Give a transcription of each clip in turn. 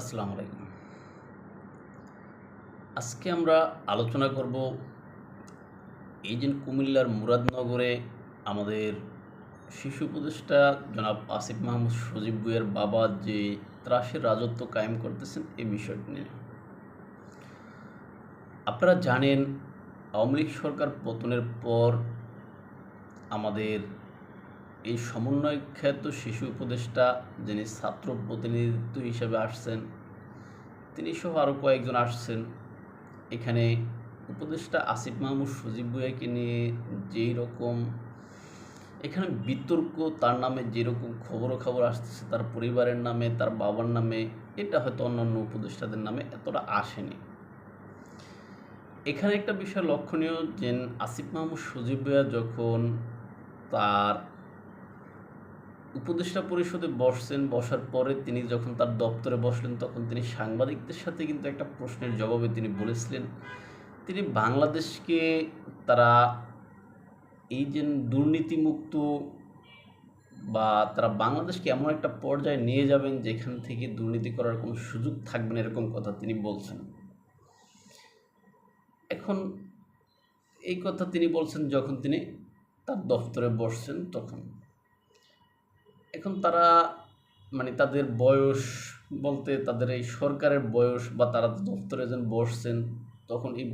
আসসালামু আলাইকুম। আজকে আমরা আলোচনা করব এই যে কুমিল্লার মুরাদনগরে আমাদের শিশু উপদেষ্টা জনাব আসিফ মাহমুদ সজীব বুয়ের বাবা যে ত্রাসের রাজত্ব কায়েম করতেছেন এই বিষয়টি নিয়ে। আপনারা জানেন, আওয়ামী লীগ সরকার পতনের পর আমাদের এই সমন্বয় খ্যাত শিশু উপদেষ্টা যিনি ছাত্র প্রতিনিধিত্ব হিসেবে আসছেন তিনি সহ আরও কয়েকজন আসছেন। এখানে উপদেষ্টা আসিফ মাহমুদ সজীব ভুইয়াকে নিয়ে যেই রকম, এখানে বিতর্ক, তার নামে যেরকম খবরাখবর আসতেছে, তার পরিবারের নামে, তার বাবার নামে, এটা হয়তো অন্যান্য উপদেষ্টাদের নামে এতটা আসেনি। এখানে একটা বিষয় লক্ষণীয় যে আসিফ মাহমুদ সজীব ভুইয়া যখন তার উপদেষ্টা পরিষদে বসছেন, বসার পরে তিনি যখন তার দপ্তরে বসলেন, তখন তিনি সাংবাদিকদের সাথে কিন্তু একটা প্রশ্নের জবাবে তিনি বলেছিলেন, তিনি বাংলাদেশকে তারা এই যে দুর্নীতিমুক্ত বা তারা বাংলাদেশকে এমন একটা পর্যায়ে নিয়ে যাবেন যেখান থেকে দুর্নীতি করার কোনো সুযোগ থাকবে না, এরকম কথা তিনি বলছেন। এখন এই কথা তিনি বলছেন যখন তিনি তার দপ্তরে বসছেন, তখন এখন তারা মানে তাদের বয়স বলতে তাদের এই সরকারের বয়স বা তারা দপ্তরে যেন বসছেন, তখন এই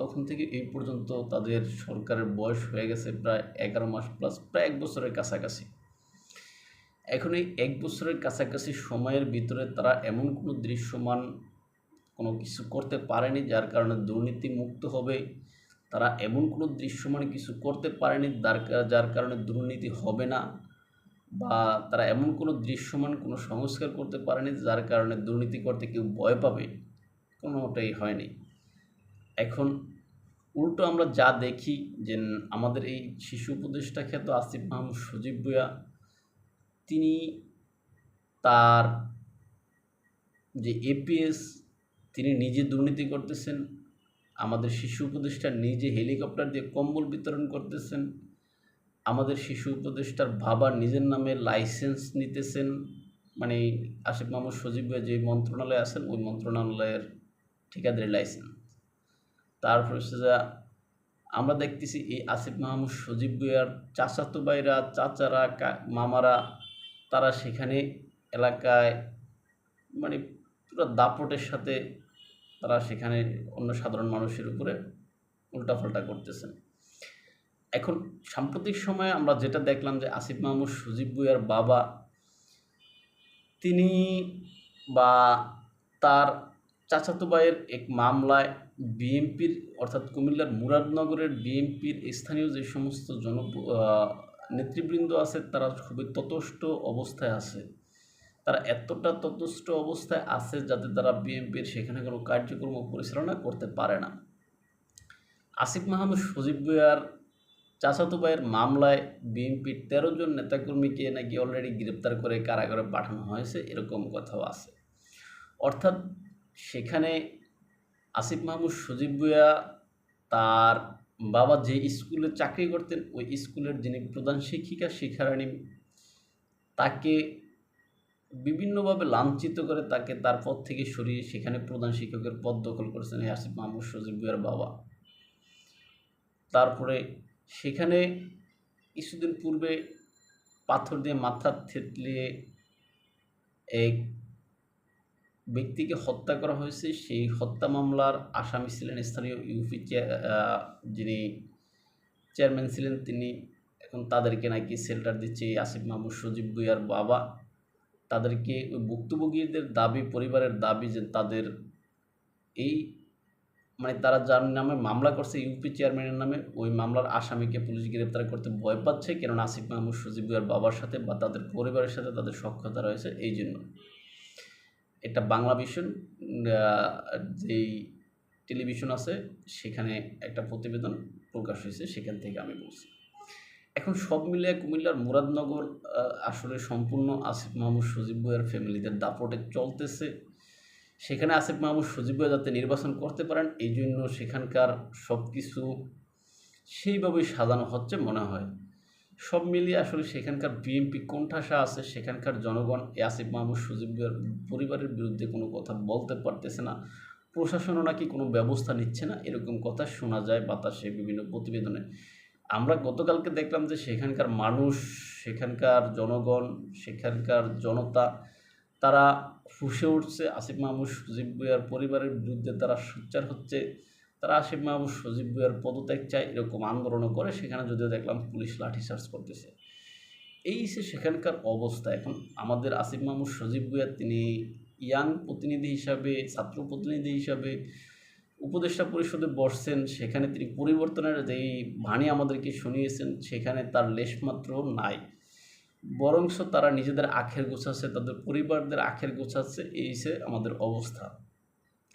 তখন থেকে এই পর্যন্ত তাদের সরকারের বয়স হয়ে গেছে প্রায় এগারো মাস প্লাস প্রায় এক বছরের কাছাকাছি। এখন এই এক বছরের কাছাকাছি সময়ের ভিতরে তারা এমন কোনো দৃশ্যমান কোনো কিছু করতে পারেনি যার কারণে দুর্নীতি মুক্ত হবে। তারা এমন কোনো দৃশ্যমান কিছু করতে পারেনি যার কারণে দুর্নীতি হবে না। বা তারা এমন কোনো দৃশ্যমান, কোনো সংস্কার করতে পারেনি যার কারণে দুর্নীতি করতে কেউ ভয় পাবে, কোনোটাই হয়নি। এখন উল্টো আমরা যা দেখি যে আমাদের এই শিশু উপদেষ্টা খ্যাত আসিফ মাহমুদ সজীব ভুয়া তিনি তার যে এপিএস তিনি নিজে দুর্নীতি করতেছেন, আমাদের শিশু উপদেষ্টা নিজে হেলিকপ্টার দিয়ে কম্বল বিতরণ করতেছেন আমাদের শিশু উপদেষ্টার বাবা নিজের নামে লাইসেন্স নিতেছেন। মানে আসিফ মাহমুদ সজীব যে মন্ত্রণালয়ে আছেন, ওই মন্ত্রণালয়ের ঠিকাদারি লাইসেন্স তারপর হচ্ছে যা আমরা দেখতেছি এই আসিফ মাহমুদ সজীব ভুইয়ার চাচাতো ভাইরা, চাচারা মামারা, তারা সেখানে এলাকায় মানে পুরো দাপটের সাথে তারা সেখানে অন্য সাধারণ মানুষের উপরে উল্টাপাল্টা করতেছেন। এখন সাম্প্রতিক সময়ে আমরা যেটা দেখলাম যে আসিফ মাহমুদ, সজীব ভুইয়ার বাবা, তিনি বা তার চাচাতো ভাইয়ের এক মামলায় বিএনপির, অর্থাৎ কুমিল্লার মুরাদনগরের বিএনপির স্থানীয় যে সমস্ত জন নেতৃবৃন্দ আছে, তারা খুবই ততষ্ট অবস্থায় আছে। তারা এতটা ততষ্ট অবস্থায় আছে যাতে তারা বিএনপির সেখানে কোনো কার্যক্রম পরিচালনা করতে পারে না। আসিফ মাহমুদ, সজীব ভুইয়ার চাচাতো ভাইয়ের মামলায় বিএনপির তেরো জন নেতাকর্মীকে নাকি অলরেডি গ্রেপ্তার করে কারাগারে পাঠানো হয়েছে, এরকম কথাও আছে। অর্থাৎ সেখানে আসিফ মাহমুদ, সজীব ভুয়া তার বাবা যে স্কুলে চাকরি করতেন, ওই স্কুলের যিনি প্রধান শিক্ষিকা শিক্ষারানী তাকে বিভিন্নভাবে লাঞ্ছিত করে তাকে তার পদ থেকে সরিয়ে সেখানে প্রধান শিক্ষকের পদ দখল করেছেন এই আসিফ মাহমুদ, সজীব ভুয়ার বাবা। তারপরে সেখানে কিছুদিন পূর্বে পাথর দিয়ে মাথা থেতলিয়ে এক ব্যক্তিকে হত্যা করা হয়েছে। সেই হত্যা মামলার আসামি ছিলেন স্থানীয় ইউপি যিনি চেয়ারম্যান ছিলেন, তিনি এখন তাদেরকে নাকি সেল্টার দিচ্ছে আসিফ মাহমুদ সজীব ভুইয়ার বাবা। তাদেরকে ওই ভুক্তভোগীদের দাবি, পরিবারের দাবি যে তাদের এই মানে তারা যার নামে মামলা করছে ইউপি চেয়ারম্যানের নামে, ওই মামলার আসামিকে পুলিশ গ্রেপ্তার করতে ভয় পাচ্ছে। কেননা আসিফ মাহমুদ, সজীব ভুইয়ার বাবার সাথে বা তাদের পরিবারের সাথে তাদের সক্ষতা রয়েছে এই জন্য। এটা বাংলা ভিশন যেই টেলিভিশন আছে, সেখানে একটা প্রতিবেদন প্রকাশ হয়েছে, সেখান থেকে আমি বলছি। এখন সব মিলিয়ে কুমিল্লার মুরাদনগর আসলে সম্পূর্ণ আসিফ মাহমুদ, সজীব বইয়ের ফ্যামিলিদের দাপটে চলতেছে। সেখানে আসিফ মাহমুদ সজীব যাতে নির্বাচন করতে পারেন, এই জন্য সেখানকার সব কিছু সেইভাবেই সাজানো হচ্ছে মনে হয়। সব মিলিয়ে আসলে সেখানকার বিএনপি কোণঠাসা আছে, সেখানকার জনগণ আসিফ মাহমুদ সুজিবের পরিবারের বিরুদ্ধে কোনো কথা বলতে পারতেছে না। প্রশাসনও নাকি কোনো ব্যবস্থা নিচ্ছে না, এরকম কথা শোনা যায় বাতাসে বিভিন্ন প্রতিবেদনে। আমরা গতকালকে দেখলাম যে সেখানকার মানুষ, সেখানকার জনগণ, সেখানকার জনতা তারা ফুসে উঠছে। আসিফ মাহমুদ, সজীব ভুইয়ার পরিবারের বিরুদ্ধে তারা সোচ্চার হচ্ছে। তারা আসিফ মাহমুদ, সজীব ভুইয়ার পদত্যাগ চায়, এরকম আন্দোলনও করে। সেখানে যদিও দেখলাম পুলিশ লাঠিচার্জ করতেছে। এই সে সেখানকার অবস্থা, এখন আমাদের আসিফ মাহমুদ, সজীব ভুইয়া, তিনি ইয়াং প্রতিনিধি হিসাবে, ছাত্র প্রতিনিধি হিসাবে উপদেষ্টা পরিষদে বসছেন। সেখানে তিনি পরিবর্তনের যেই বাণী আমাদেরকে শুনিয়েছেন, সেখানে তার লেশমাত্র নাই। বরংশ তারা নিজেদের আখের গোছাচ্ছে, তাদের পরিবারদের আখের গোছাচ্ছে, এই সে আমাদের অবস্থা।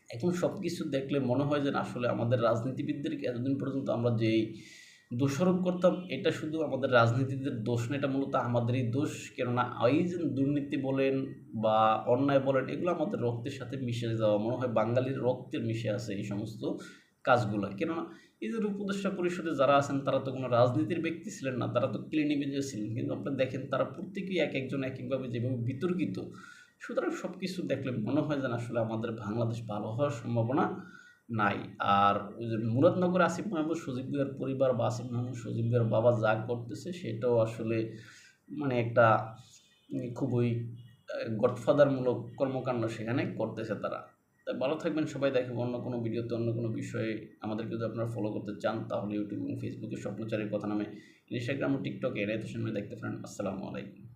এখন সব কিছু দেখলে মনে হয় যে আসলে আমাদের রাজনীতিবিদদেরকে এতদিন পর্যন্ত আমরা যেই দোষারোপ করতাম, এটা শুধু আমাদের রাজনীতিদের দোষ না, এটা মূলত আমাদেরই দোষ। কেননা এই যে দুর্নীতি বলেন বা অন্যায় বলেন, এগুলো আমাদের রক্তের সাথে মিশে যাওয়া, মনে হয় বাঙালির রক্তের মিশে আছে এই সমস্ত কাজগুলো। কেননা এই যে উপদেষ্টা পরিষদে যারা আছেন, তারা তো কোনো রাজনীতির ব্যক্তি ছিলেন না, তারা তো ক্লিনিবেজে ছিলেন। কিন্তু আপনি দেখেন, তারা প্রত্যেকেই এক একজন এক একভাবে যেভাবে বিতর্কিত, সুতরাং সব কিছু দেখলে মনে হয় যেন আসলে আমাদের বাংলাদেশ ভালো হওয়ার সম্ভাবনা নাই। আর ওই যে মুরাদনগর আসিফ মাহমুদ, সজীব ভুইয়ার পরিবার বা আসিফ মাহমুদ, সজীব ভুইয়ার বাবা যা করতেছে, সেটাও আসলে মানে একটা খুবই গডফাদারমূলক কর্মকাণ্ড সেখানে করতেছে তারা। তাই ভালো থাকবেন, সবাই দেখেন অন্য কোনো ভিডিওতে অন্য কোনো বিষয়ে আমাদেরকে যদি আপনারা ফলো করতে চান, তাহলে ইউটিউব এবং ফেসবুকে স্বপ্নচারীর কথা নামে ইনস্টাগ্রাম ও টিকটকে এরাই তো সময় দেখতে পারেন। আসসালামু আলাইকুম।